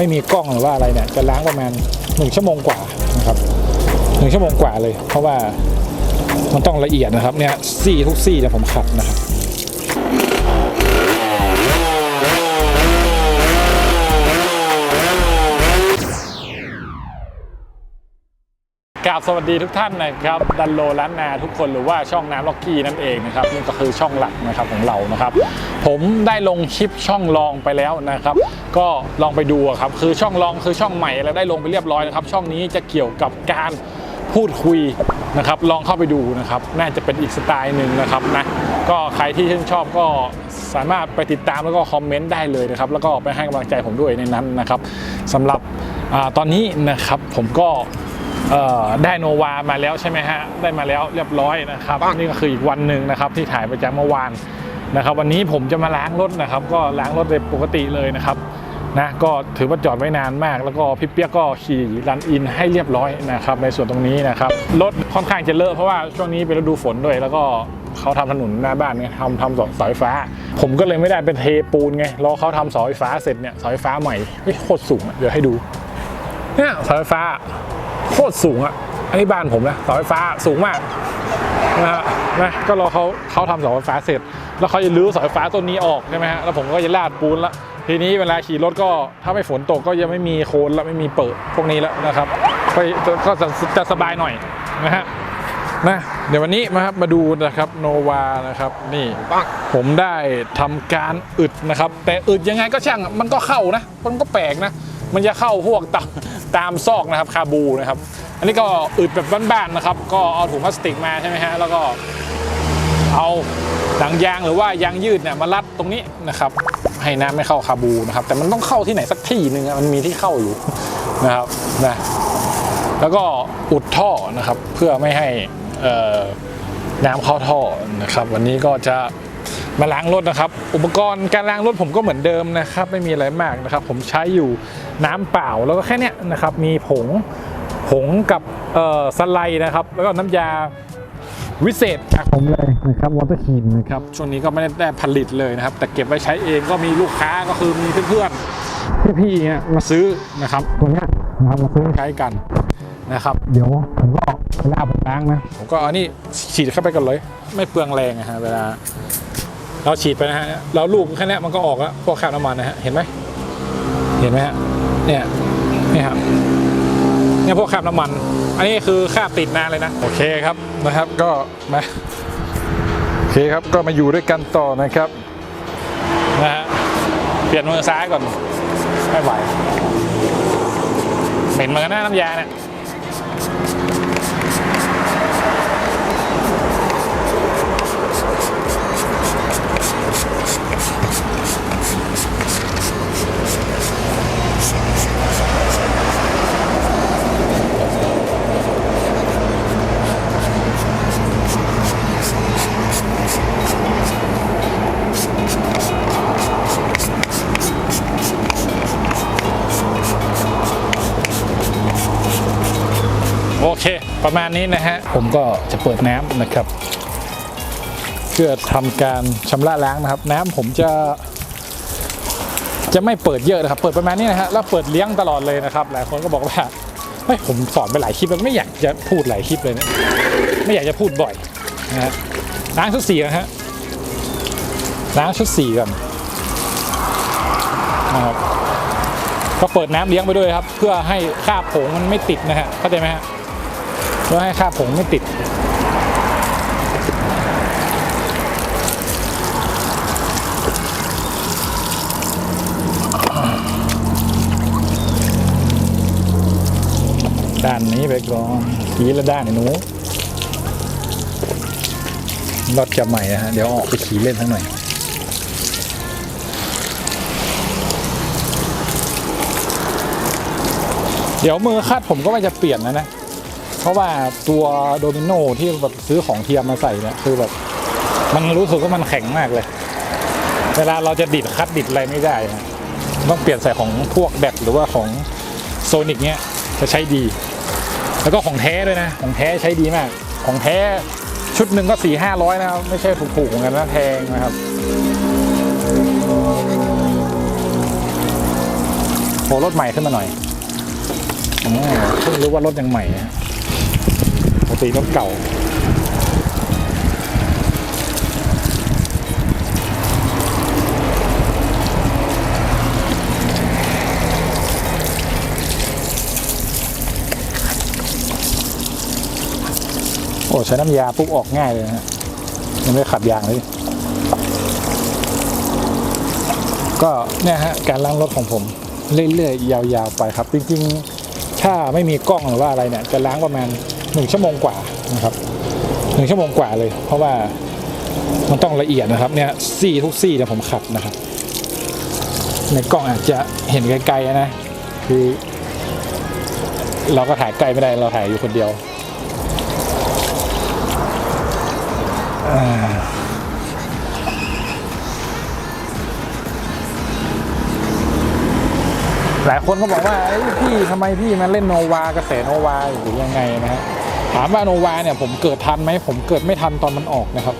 ไม่มีกล้องหรือว่าอะไรเนี่ยจะล้างประมาณหนึ่งชั่วโมงกว่านะครับหนึ่งชั่วโมงกว่าเลย เพราะว่ามันต้องละเอียดนะครับเนี่ยซี่ทุกซี่เนี่ยผมขัดนะครับกราบสวัสดีทุกท่านนะครับดันโลล้านนาทุกคนหรือว่าช่องน้ำล็อกกี้นั่นเองนะครับนี่ก็คือช่องหลักนะครับของเรานะครับ ผมได้ลงคลิปช่องลองไปแล้วนะครับ ก็ลองไปดูอะครับคือช่องลองคือช่องใหม่แล้วได้ลงไปเรียบร้อยนะครับ ช่องนี้จะเกี่ยวกับการพูดคุยนะครับ ลองเข้าไปดูนะครับ น่าจะเป็นอีกสไตล์หนึ่งนะครับนะก็ใครที่ชื่นชอบก็สามารถไปติดตามแล้วก็คอมเมนต์ได้เลยนะครับ แล้วก็ไปให้กำลังใจผมด้วยในนั้นนะครับสำหรับอาตอนนี้นะครับผมก็เอ่อได้โนวามาแล้วใช่ไหมฮะได้มาแล้วเรียบร้อยนะครับนี่ก็คืออีกวันหนึ่งนะครับที่ถ่ายไปจากเมื่อวาน นะครับวันนี้ผมจะมาล้างรถนะครับ ก็ล้างรถเลยปกติเลยนะครับนะก็ถือว่าจอดไว้นานมาก แล้วก็พี่เปียกก็ขี่รันอินให้เรียบร้อยนะครับในส่วนตรงนี้นะครับรถค่อนข้างจะเลอะเพราะว่าช่วงนี้เป็นฤดูฝนด้วย แล้วก็เขาทำถนนหน้าบ้านเนี่ยทำทำเสาไฟฟ้า ผมก็เลยไม่ได้เป็นเทปูนไงรอเขาทำเสาไฟฟ้าเสร็จเนี่ยเสาไฟฟ้าใหม่โคตรสูงเดี๋ยวให้ดูเนี่ยเสาไฟฟ้าโคตรสูงอะอันนี้บ้านผมนะเสาไฟฟ้าสูงมาก นะฮะนะก็รอเขาเขาทำเสาไฟฟ้าเสร็จ แล้วเขาจะรื้อเสาไฟฟ้าต้นนี้ออกใช่ไหมฮะแล้วผมก็จะลาดปูนละทีนี้เวลาขี่รถก็ถ้าไม่ฝนตกก็ยังไม่มีโคลนแล้วไม่มีเปิดพวกนี้แล้วนะครับก็ก็จะจะสบายหน่อยนะฮะนะเดี๋ยววันนี้มาครับมาดูนะครับโนวานะครับนี่ผมได้ทำการอึดนะครับ แต่อึดยังไงก็ช่างอะมันก็เข้านะ มันก็แปลกนะ มันจะเข้าพวกตามตามซอกนะครับคาบูนะครับ อันนี้ก็อึดแบบบ้านๆนะครับ ก็เอาถุงพลาสติกมาใช่ไหมฮะแล้วก็เอาหนังยางหรือว่ายางยืดเนี่ยมารัดตรงนี้นะครับให้น้ำไม่เข้าคาบูนะครับ แต่มันต้องเข้าที่ไหนสักที่หนึ่งมันมีที่เข้าอยู่นะครับนะแล้วก็อุดท่อนะครับ เพื่อไม่ให้น้ำเข้าท่อนะครับ วันนี้ก็จะมาล้างรถนะครับ อุปกรณ์การล้างรถผมก็เหมือนเดิมนะครับ ไม่มีอะไรมากนะครับ ผมใช้อยู่น้ำเปล่าแล้วก็แค่นี้นะครับ มีผง ผงกับเอ่อสไลด์นะครับ แล้วก็น้ำยาวิเศษจากผมเลยนะครับวอเตอร์คีนนะครับช่วงนี้ก็ไม่ได้ผลิตเลยนะครับ แต่เก็บไว้ใช้เองก็มีลูกค้าก็คือมีเพื่อนๆพี่ๆเนี่ยมาซื้อนะครับตัวเนี้ยนะครับมาซื้อใช้กันนะครับ เดี๋ยวผมก็เวลาผมล้างนะผมก็เอานี่ฉีดเข้าไปกันเลย ไม่เปลืองแรงอะฮะเวลา เราฉีดไปนะฮะเราลูกแค่เนี้ยมันก็ออกแล้วพวกคราบน้ำมันนะฮะเห็นไหมเห็นไหมฮะเนี่ยเนี่ยครับ เนี่ยพวกคราบน้ำมัน อันนี้คือคราบติดนานเลยนะ โอเคครับนะครับก็มาโอเคครับก็มาอยู่ด้วยกันต่อนะครับนะฮะเปลี่ยนมือซ้ายก่อนไม่ไหวเหม็นเหมือนกันนะน้ำยาเนี่ย ประมาณนี้นะฮะ ผมก็จะเปิดน้ำนะครับ เพื่อทำการชำระล้างนะครับ น้ำผมจะ จะไม่เปิดเยอะนะครับ เปิดประมาณนี้นะฮะ แล้วเปิดเลี้ยงตลอดเลยนะครับ หลายคนก็บอกว่าเฮ้ยผมสอนไปหลายคลิปแล้วไม่อยากจะพูดหลายคลิปเลยเนี่ยไม่อยากจะพูดบ่อยนะฮะล้างชุดสีนะฮะล้างชุดสีก่อนนะครับก็เปิดน้ำเลี้ยงไปด้วยครับ เพื่อให้คราบผงมันไม่ติดนะฮะเข้าใจไหมฮะ พื่อให้คราบผงไม่ติด ด้านนี้ไปก่อนทีละด้านไหนูรถจะใหม่นะฮะ เดี๋ยวออกไปขี่เล่นทั้งหน่อยเดี๋ยวมือคาดผมก็ว่จะเปลี่ยนนะนะ เพราะว่าตัวโดมิโนที่แบบซื้อของเทียมมาใส่เนี่ยคือแบบมันรู้สึกว่ามันแข็งมากเลย เวลาเราจะดิดคัดดิดอะไรไม่ได้นะต้องเปลี่ยนใส่ของพวกแบตหรือว่าของโซนิกเนี้ยจะใช้ดี แล้วก็ของแท้ด้วยนะ ของแท้ใช้ดีมาก ของแท้ชุดหนึ่งก็สี่ห้าร้อยนะครับ ไม่ใช่ถูกๆเหมือนกันนะแพงนะครับโอ้รถใหม่ขึ้นมาหน่อยอ๋อเพิ่งรู้ว่ารถยังใหม่นะ ปกติรถเก่าโอ้ใช้น้ำยาปุ๊บออกง่ายเลยนะฮะยังไม่ได้ขัดยางเลย ก็เนี่ยฮะการล้างรถของผม เรื่อยๆยาวๆไปครับ จริงๆ ถ้าไม่มีกล้องหรือว่าอะไรเนี่ย จะล้างประมาณ หนึ่งชั่วโมงกว่านะครับหนึ่งชั่วโมงกว่าเลย เพราะว่ามันต้องละเอียดนะครับเนี่ยซี่ทุกซี่เนี่ยผมขัดนะครับ ในกล้องอาจจะเห็นไกลๆนะคือ เราก็ถ่ายใกล้ไม่ได้เราถ่ายอยู่คนเดียวหลายคนก็บอกว่าพี่ทำไมพี่มาเล่นโนวากระแสโนวาหรือยังไงนะฮะ ถามว่าโนวาเนี่ยผมเกิดทันไหมผมเกิดไม่ทันตอนมันออกนะครับ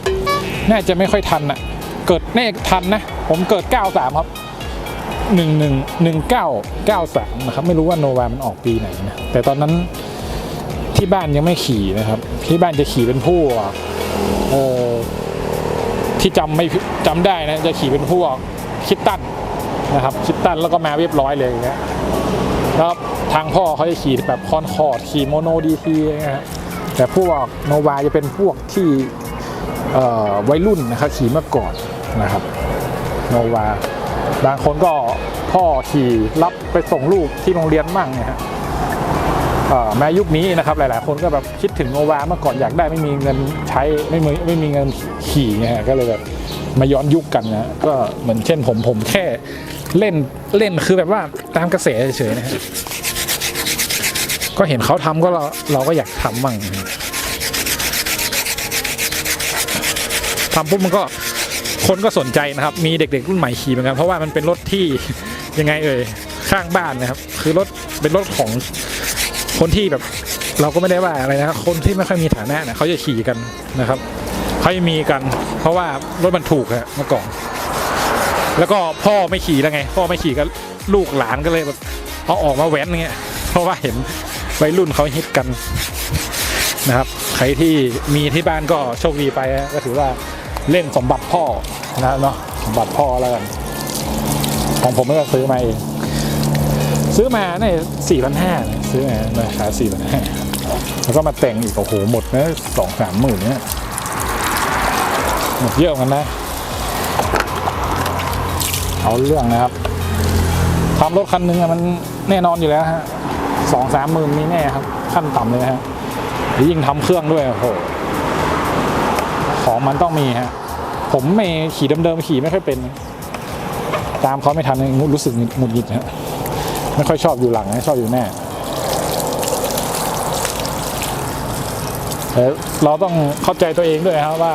น่าจะไม่ค่อยทันอะเกิดแน่ทันนะ ผมเกิด 93 ครับ 1 1 1 9 9 3 นะครับ ไม่รู้ว่าโนวามันออกปีไหนนะ แต่ตอนนั้นที่บ้านยังไม่ขี่นะครับ ที่บ้านจะขี่เป็นพวกเออที่จำไม่จำได้นะ จะขี่เป็นพวกคิดตันนะครับ คิดตันแล้วก็มาเรียบร้อยเลยอย่างเงี้ยแล้วทางพ่อเขาจะขี่แบบคอนคอร์ดขี่โมโนดีทีนะฮะ แต่พวกโนวาจะเป็นพวกที่วัยรุ่นนะครับขี่มาก่อนนะครับโนวาบางคนก็พ่อขี่รับไปส่งลูกที่โรงเรียนมั่งเนี่ยฮะแม้ยุคนี้นะครับหลายๆ คนก็แบบคิดถึงโนวาเมื่อก่อนอยากได้ไม่มีเงินใช้ไม่มีไม่มีเงินขี่ไงฮะก็เลยแบบมาย้อนยุคกันนะก็เหมือนเช่นผมผมแค่เล่นเล่นคือแบบว่าตามกระแสเฉยๆนะฮะ ก็เห็นเขาทำก็เราเราก็อยากทำบ้างทำปุ๊บมันก็คนก็สนใจนะครับ มีเด็ก ๆ รุ่นใหม่ขี่เหมือนกัน เพราะว่ามันเป็นรถที่ยังไงเอ่ยข้างบ้านนะครับ คือรถเป็นรถของคนที่แบบ เราก็ไม่ได้ว่าอะไรนะครับ คนที่ไม่ค่อยมีฐานะเนี่ยเขาจะขี่กันนะครับเขาจะมีกัน เพราะว่ารถมันถูกฮะเมื่อก่อนแล้วก็พ่อไม่ขี่แล้วไง พ่อไม่ขี่ก็ลูกหลานก็เลยแบบเอาออกมาแว้นเงี้ยเพราะว่าเห็น วัยรุ่นเขาฮิตกันนะครับ ใครที่มีที่บ้านก็โชคดีไปก็ถือว่าเล่นสมบัติพ่อนะเนาะสมบัติพ่อแล้วกันของผมก็ซื้อมาเองซื้อมาเนี่ยสี่พันห้าซื้อมาราคาสี่พันห้าแล้วก็มาแต่งอีกโอ้โหหมดนะสองสามหมื่นเนี่ยหมดเยอะเหมือนกันนะ เอาเรื่องนะครับทำรถคันหนึงมันแน่นอนอยู่แล้วฮะ สองสามหมื่นมีแน่ครับ ขั้นต่ำเลยฮะหรือยิ่งทำเครื่องด้วยโอ้โหของมันต้องมีฮะ ผมไม่ขี่เดิมๆขี่ไม่ค่อยเป็น ตามเขาไม่ทันเลยรู้สึกหงุดหงิดฮะไม่ค่อยชอบอยู่หลังนะชอบอยู่แน่แต่เราต้องเข้าใจตัวเองด้วยครับว่า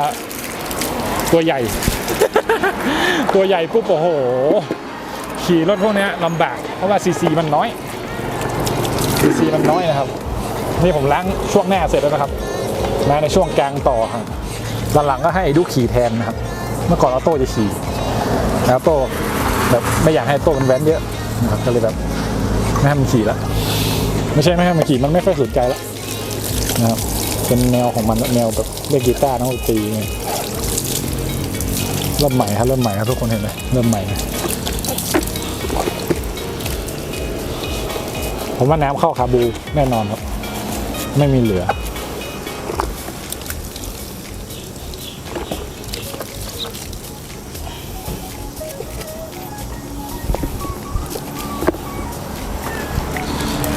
ตัวใหญ่ ตัวใหญ่ปุ๊บโอ้โห ขี่รถพวกนี้ลำบากเพราะว่าซีซีมันน้อย ซีซีมันน้อยนะครับ นี่ผมล้างช่วงหน้าเสร็จแล้วนะครับมาในช่วงกลางต่อครับหลังๆก็ให้ดูขี่แทนนะครับ เมื่อก่อนออโต้จะขี่แล้วโต้แบบไม่อยากให้โต้มันแว้นเยอะนะครับก็เลยแบบไม่ให้มันขี่ละไม่ใช่ไม่ให้มันขี่มันไม่ค่อยสนใจละนะครับเป็นแนวของมันแนวแบบเล่นกีตาร์นักดนตรีไงเริ่มใหม่ครับเริ่มใหม่ครับทุกคนเห็นไหมเริ่มใหม่นะ ผมว่าน้ำเข้าคาบูแน่นอนครับ ไม่มีเหลือ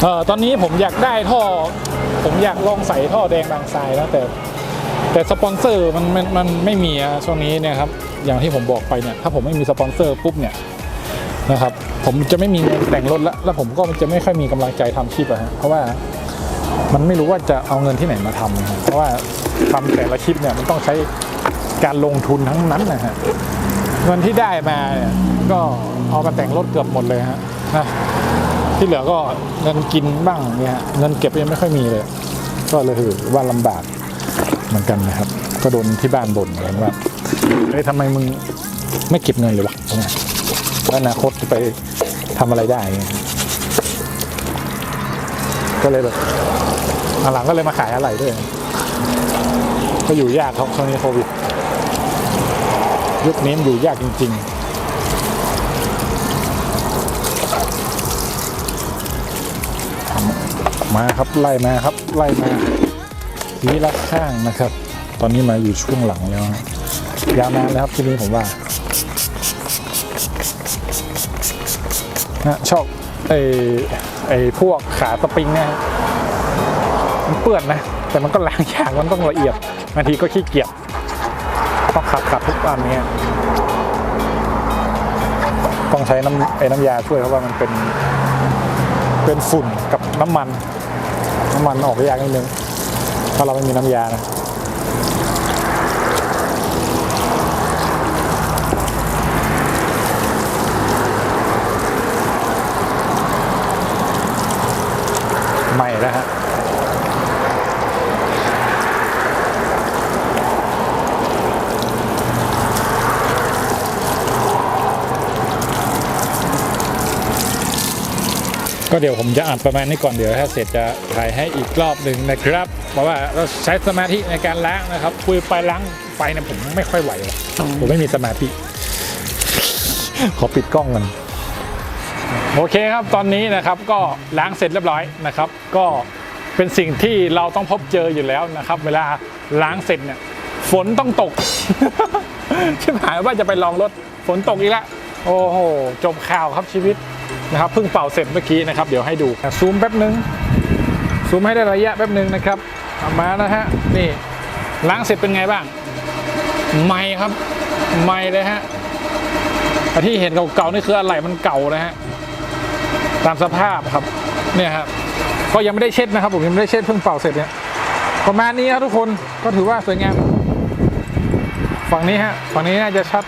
เออตอนนี้ผมอยากได้ท่อ ผมอยากลองใส่ท่อแดงบางทรายแล้วแต่ แต่สปอนเซอร์มันมันมันไม่มีอะช่วงนี้เนี่ยครับ อย่างที่ผมบอกไปเนี่ย ถ้าผมไม่มีสปอนเซอร์ปุ๊บเนี่ยนะครับ ผมจะไม่มีเงินแต่งรถแล้วแล้วผมก็จะไม่ค่อยมีกำลังใจทำคลิปอะฮะเพราะว่ามันไม่รู้ว่าจะเอาเงินที่ไหนมาทำเพราะว่าทำแต่ละคลิปเนี่ยมันต้องใช้การลงทุนทั้งนั้นนะฮะเงินที่ได้มาเนี่ยก็เอามาแต่งรถเกือบหมดเลยฮะนะที่เหลือก็เงินกินบ้างเนี่ยเงินเก็บยังไม่ค่อยมีเลย ก็เลยถือว่าลำบากเหมือนกันนะครับ ก็โดนที่บ้านบ่นเหมือนว่าเฮ้ยทำไมมึงไม่เก็บเงินเลยวะเนี่ยแล้วอนาคตจะไป ทำอะไรได้ ก็เลยแบบหลังก็เลยมาขายอะไรด้วย ก็อยู่ยากครับช่วงนี้โควิด ยุคนี้มันอยู่ยากจริง ๆมาครับไล่มาครับไล่มาทีละข้างนะครับ ตอนนี้มาอยู่ช่วงหลังแล้วยาวนานแล้วครับที่นี้ผมว่า นะชอบไอ้ไอ้พวกขาสปริงเนี่ยมันเปื้อนนะ แต่มันก็ล้างยากมันต้องละเอียดบางทีก็ขี้เกียจต้องขัดขัดทุกวันเนี้ยต้องใช้น้ำไอ้น้ำยาช่วยเพราะว่ามันเป็นเป็นฝุ่นกับน้ำมัน น้ำมันออกยากนิดนึงถ้าเราไม่มีน้ำยานะ ใหม่แล้วฮะ ก็เดี๋ยวผมจะอ่านประมาณนี้ก่อนเดี๋ยวถ้าเสร็จจะถ่ายให้อีกรอบหนึ่งนะครับ เพราะว่าเราใช้สมาธิในการล้างนะครับคุยไปล้างไปเนี่ยผมไม่ค่อยไหวหรอกผมไม่มีสมาธิ ขอปิดกล้องกันโอเคครับตอนนี้นะครับก็ล้างเสร็จเรียบร้อยนะครับ ก็เป็นสิ่งที่เราต้องพบเจออยู่แล้วนะครับ เวลาล้างเสร็จเนี่ยฝนต้องตกชิบหายว่าจะไปลองรถฝนตกอีกแล้วโอ้โหจบข่าวครับชีวิต นะครับเพิ่งเป่าเสร็จเมื่อกี้นะครับ เดี๋ยวให้ดูซูมแป๊บนึงซูมให้ได้ระยะแป๊บนึงนะครับเอามานะฮะนี่ล้างเสร็จเป็นไงบ้างใหม่ครับใหม่เลยฮะแต่ที่เห็นเก่าๆนี่คืออะไรมันเก่านะฮะตามสภาพครับเนี่ยครับก็ยังไม่ได้เช็ดนะครับ ผมยังไม่ได้เช็ดเพิ่งเป่าเสร็จเนี่ยประมาณนี้ครับทุกคนก็ถือว่าสวยงามฝั่งนี้ฮะฝั่งนี้น่าจะชัด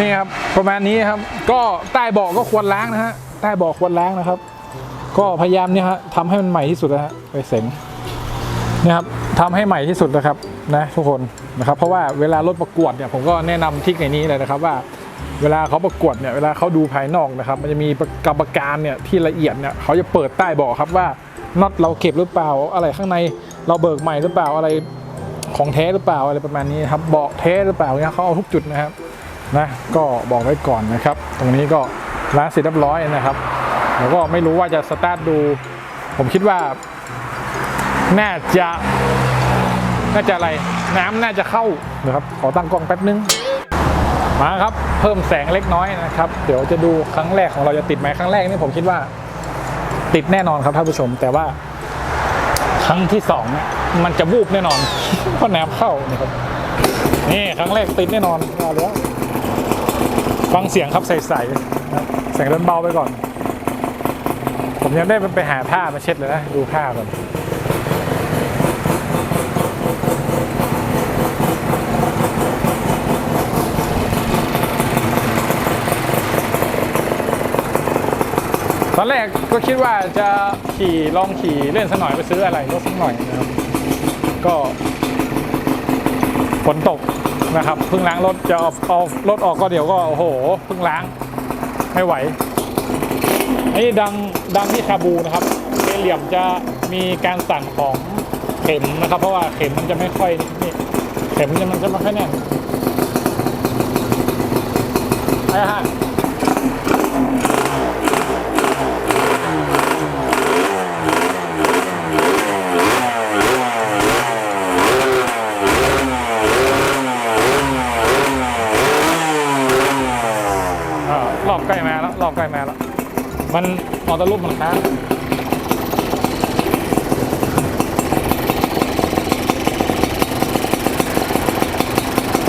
นี่ครับประมาณนี้ครับ ก็ใต้เบาะก็ควรล้างนะฮะใต้เบาะควรล้างนะครับ ก็พยายามเนี่ยฮะทำให้มันใหม่ที่สุดนะฮะไปเสงนี่ครับทำให้ใหม่ที่สุดนะครับนะทุกคนนะครับเพราะว่าเวลารถประกวดเนี่ยผมก็แนะนำทริกในนี้เลยนะครับว่าเวลาเขาประกวดเนี่ยเวลาเขาดูภายนอกนะครับ มันจะมีกรรมการเนี่ยที่ละเอียดเนี่ยเขาจะเปิดใต้เบาะครับว่าน็อตเราเก็บหรือเปล่า อะไรข้างในเราเบิกใหม่หรือเปล่าอะไรของแท้หรือเปล่าอะไรประมาณนี้ครับเบาะแท้หรือเปล่าเนี่ยเขาเอาทุกจุดนะครับ นะก็บอกไว้ก่อนนะครับ ตรงนี้ก็ล้างเสร็จเรียบร้อยนะครับแล้วก็ไม่รู้ว่าจะสตาร์ทดู ผมคิดว่าน่าจะน่าจะอะไร น้ำน่าจะเข้านะครับ ขอตั้งกล้องแป๊บนึง มาครับ เพิ่มแสงเล็กน้อยนะครับ เดี๋ยวจะดูครั้งแรกของเราจะติดไหมครั้งแรกนี่ผมคิดว่า ติดแน่นอนครับท่านผู้ชม แต่ว่า ครั้งที่สองเนี่ยมันจะวูบแน่นอนเพราะน้ำเข้านะครับนี่ครั้งแรกติดแน่นอนเอาแล้ว ฟังเสียงครับใสๆนะครับเสียงเบาไปก่อน ผมยังได้ไปหาผ้ามาเช็ดเลยนะ ดูผ้าก่อนตอนแรกก็คิดว่าจะขี่ลองขี่เล่นสักหน่อยไปซื้ออะไรรถสักหน่อยนะครับ ก็ฝนตก นะครับเพิ่งล้างรถจะเอาเอารถออกก็เดี๋ยวก็โอ้โหเพิ่งล้างไม่ไหวอันนี้ดังดังที่คาบูนะครับเอเหลี่ยมจะมีการสั่นของเข็มนะครับ เพราะว่าเข็มมันจะไม่ค่อยนี่เข็มมันจะมันจะไม่ค่อยแน่นไอ้ฮะอ่ารอบใกล้มาแล้วรอบใกล้มาแล้ว มันออโต้รูปมันค้าง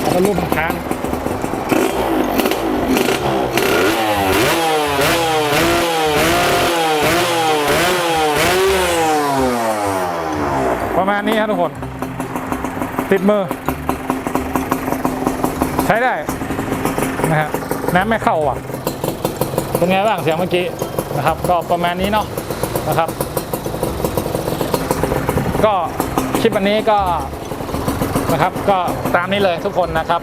ออโต้รูปมันค้างประมาณนี้ครับทุกคน ติดมือ ใช้ได้นะฮะน้ำไม่เข้าอะ เป็นไงบ้างเสียงเมื่อกี้ นะครับ ก็ประมาณนี้เนาะนะครับ ก็คลิปวันนี้ก็นะครับ ก็ตามนี้เลยทุกคนนะครับ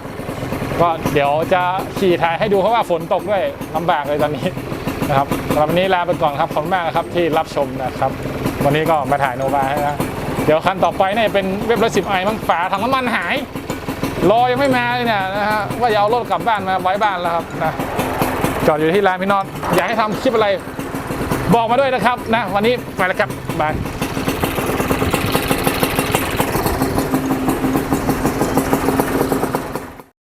ก็เดี๋ยวจะขี่ถ่ายให้ดูเพราะว่าฝนตกด้วยลำบากเลยตอนนี้นะครับสำหรับวันนี้ลาไปก่อนครับขอบคุณมากครับที่รับชมนะครับ วันนี้ก็มาถ่ายโนวาให้นะเดี๋ยวคันต่อไปเนี่ยเป็นเว็บร้อยสิบไอมั้งฝาถังน้ำมันหายรอยังไม่มาเลยเนี่ยนะฮะว่าจะเอารถกลับบ้านมาไว้บ้านแล้วครับนะจอดอยู่ที่ร้านพี่นอตอยากให้ทำคลิปอะไร บอกมาด้วยนะครับนะวันนี้ไปแล้วครับบาย